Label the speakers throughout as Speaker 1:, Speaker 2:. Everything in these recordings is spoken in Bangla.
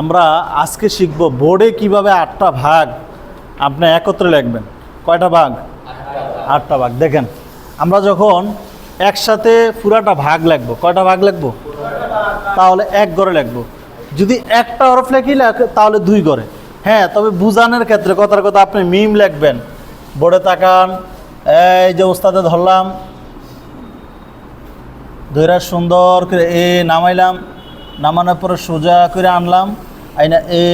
Speaker 1: আমরা আজকে শিখব বোর্ডে কীভাবে আটটা ভাগ আপনি একত্রে লিখবেন। কয়টা ভাগ? আটটা ভাগ। দেখেন, আমরা যখন একসাথে পুরাটা ভাগ লিখব, কয়টা ভাগ লিখব? তাহলে এক গড়ে লিখব। যদি একটা হরফ লেখি, তাহলে দুই গড়ে। হ্যাঁ তবে বুঝানোর ক্ষেত্রে কথার কথা আপনি মিম লিখবেন। বোর্ডে তাকান, এই যে ওস্তাদে ধরলাম ধৈরা সুন্দর করে এ নামাইলাম, নামানোর পরে সোজা করে আনলাম, আইনা এ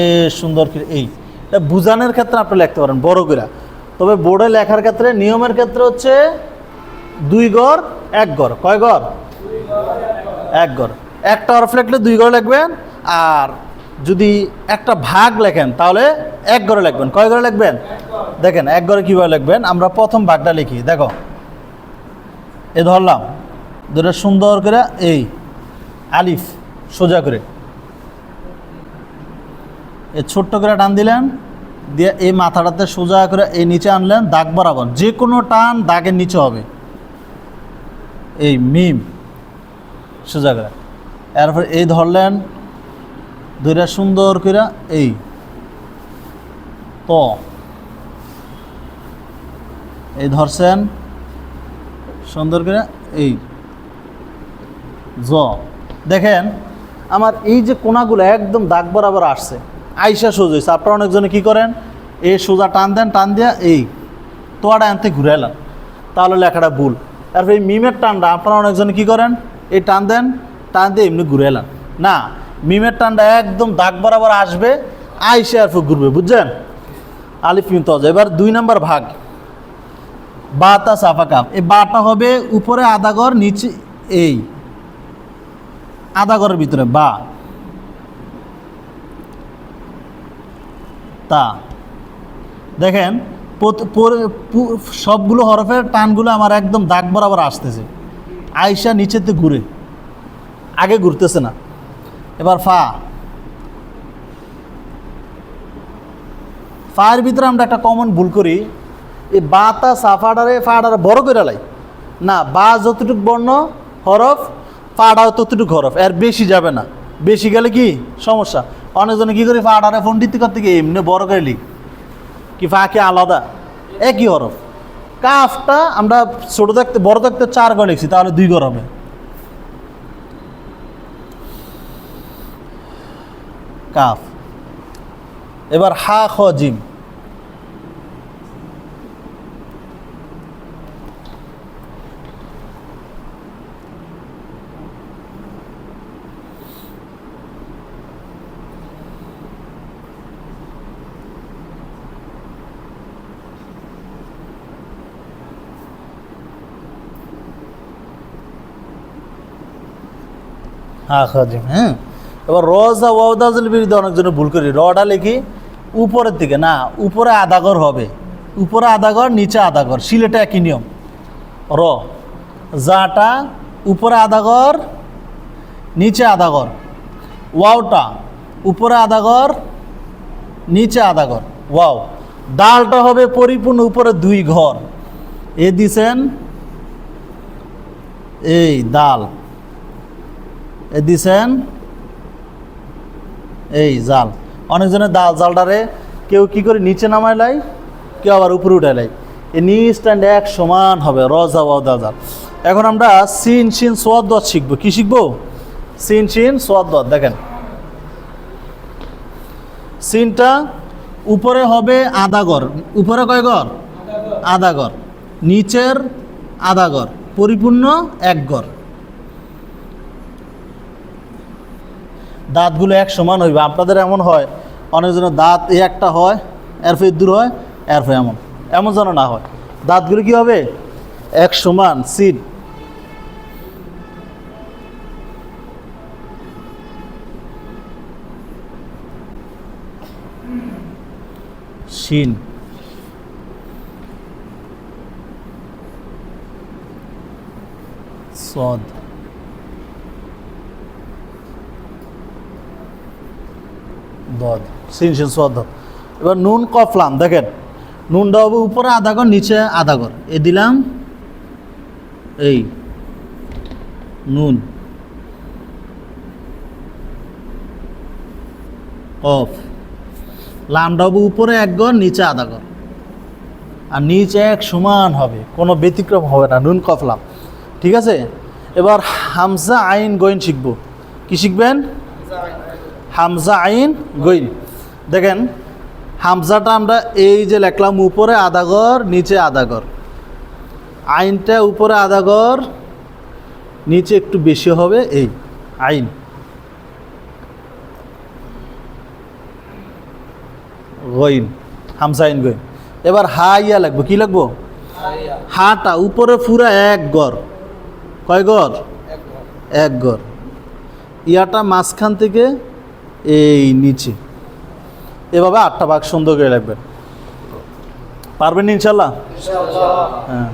Speaker 1: সুন্দর করে এই। এটা বুঝানোর ক্ষেত্রে আপনি লিখতে পারেন, বড় করে। তবে বোর্ডে লেখার ক্ষেত্রে, নিয়মের ক্ষেত্রে হচ্ছে দুই গড়, এক গড়। কয় গড়? এক গড়। একটা অরফ লিখলে দুই গড় লিখবেন, আর যদি একটা ভাগ লেখেন, তাহলে এক গড়ে লিখবেন। কয় গড়ে লিখবেন? দেখেন, এক গড়ে কীভাবে লিখবেন? আমরা প্রথম ভাগটা লিখি। দেখো, এ ধরলাম। ধরে সুন্দর করে এই আলিফ সোজা করে। এ ছোট্ট করে টান দিলেন, দিয়ে এই মাথাটাতে সোজা করে এই নিচে আনলেন, দাগ বরাবর। যে কোনো টান দাগের নিচে হবে। এই মিম সোজা করে। এরপর এই ধরলেন ধরে সুন্দর করে এই ত। এই ধরছেন, সুন্দর করে এই জ। দেখেন, আমার এই যে কোনাগুলো একদম দাগ বরাবর আসছে। আইসা সোজা হয়েছে আপনারা অনেকজনে কী করেন? এই সোজা টান দেন, টান দিয়া এই তোয়াটা আনতে ঘুরে এলাম তাহলে লেখাটা ভুল। তারপর এই মিমের টানটা আপনারা অনেকজনে কী করেন? এই টান দেন, টান দিয়ে এমনি ঘুরে এলাম না, মিমের টানটা একদম দাগ বরাবর আসবে, আইসে আর ঘুরবে, বুঝছেন? আলিফ মিম তজ এবার দুই নম্বর ভাগ। বাতা সাফা কাপ এই বাটা হবে উপরে আধা ঘর, নিচে এই। আধা ঘরের ভিতরে, বা। তা। দেখেন সবগুলো হরফের টানগুলো আমার একদম দাগ বরাবর আসতেছে। আয়সা নিচেতে ঘুরে। আগে ঘুরতেছে না। এবার ফা। ফায়ের ভিতরে আমরা একটা কমন ভুল করি। এই বাতা সাফাডারে ফাডারে বড় করে লাই। না, বা যতটুকু বর্ণ, হরফ ফাডাও ততটুকু হরফ এর বেশি যাবে না। বেশি গেলে কি সমস্যা? অনেকজনে কী করি ফাডারে ফন্ডিত করতে গিয়ে এমনি বড় করে লিখ কি ফাঁকে আলাদা? একই হরফ কাফটা আমরা ছোটো থাকতে বড় থাকতে চার ঘর লিখছি, তাহলে দুই ঘর হবে। কাফ। এবার হা খ জিম। হা খাজিম হ্যাঁ? এবার রজা ওয়াউদাজের বিরুদ্ধে অনেকজনে ভুল করি। রটা লিখি উপরের দিকে, না, উপরে আদাগর হবে। উপরে আদাগর নিচে আদাগর সিলেটে একই নিয়ম। র জাটা উপরে আদাগর নিচে আদাগর ওয়াওটা, উপরে আদাগর নিচে আদাগর ওয়াও। ডালটা হবে পরিপূর্ণ উপরে দুই ঘর। এ দিছেন এই ডাল। দিছেন? এই জাল। অনেকজনের দাল জালটারে কেউ কি করে নিচে নামায় লাই কেউ আবার উপরে উঠে লাই। এই নি স্ট্যান্ড এক সমান হবে রজা ওয়াদা জাল। এখন আমরা সিন সিন সোয়াদ শিখব। কি শিখব? সিন সিন সোয়াদ দেখেন। সিনটা উপরে হবে আধা ঘর। উপরে কয় ঘর। আধা ঘর। নিচের আধা ঘর। পরিপূর্ণ এক ঘর। দাঁতগুলো এক সমান হইবে। আপনাদের এমন হয়, অনেকজনের দাঁত এই একটা হয় এরফে দূর হয় এরফে এমন। এমন যেন না হয়। দাঁতগুলো কি হবে? এক সমান সিট শিন সদ। সিন সিন সোয়াদ এবার নুন কফলাম দেখেন। নুনটা হবে উপরে আধা ঘর, নিচে আধা ঘর। এ দিলাম এই নুন, কফ। অফ লামডাবু উপরে এক গড় নিচে আধা গড় আর নিচে এক সমান হবে, কোনো ব্যতিক্রম হবে না, নুন কফলাম ঠিক আছে? এবার হামজা আইন গইন শিখব। কি শিখবেন? হামজা আইন গইন। দেখেন, হামজাটা আমরা এই যে লেখলাম, উপরে আধা ঘর, নিচে আধা ঘর। আইনটা উপরে আধা ঘর, নিচে একটু বেশি হবে এই আইন। গইন, হামজা আইন গইন। এবার হা ইয়া লাগবো, কি লাগবো? হাটা, উপরে পুরা এক গড় কয় গড় এক গড় ইয়াটা মাঝখান থেকে এই নিচে। এভাবে আটটা ভাগ সুন্দর করে লাগবে পারবেন ইনশাল্লাহ। হ্যাঁ।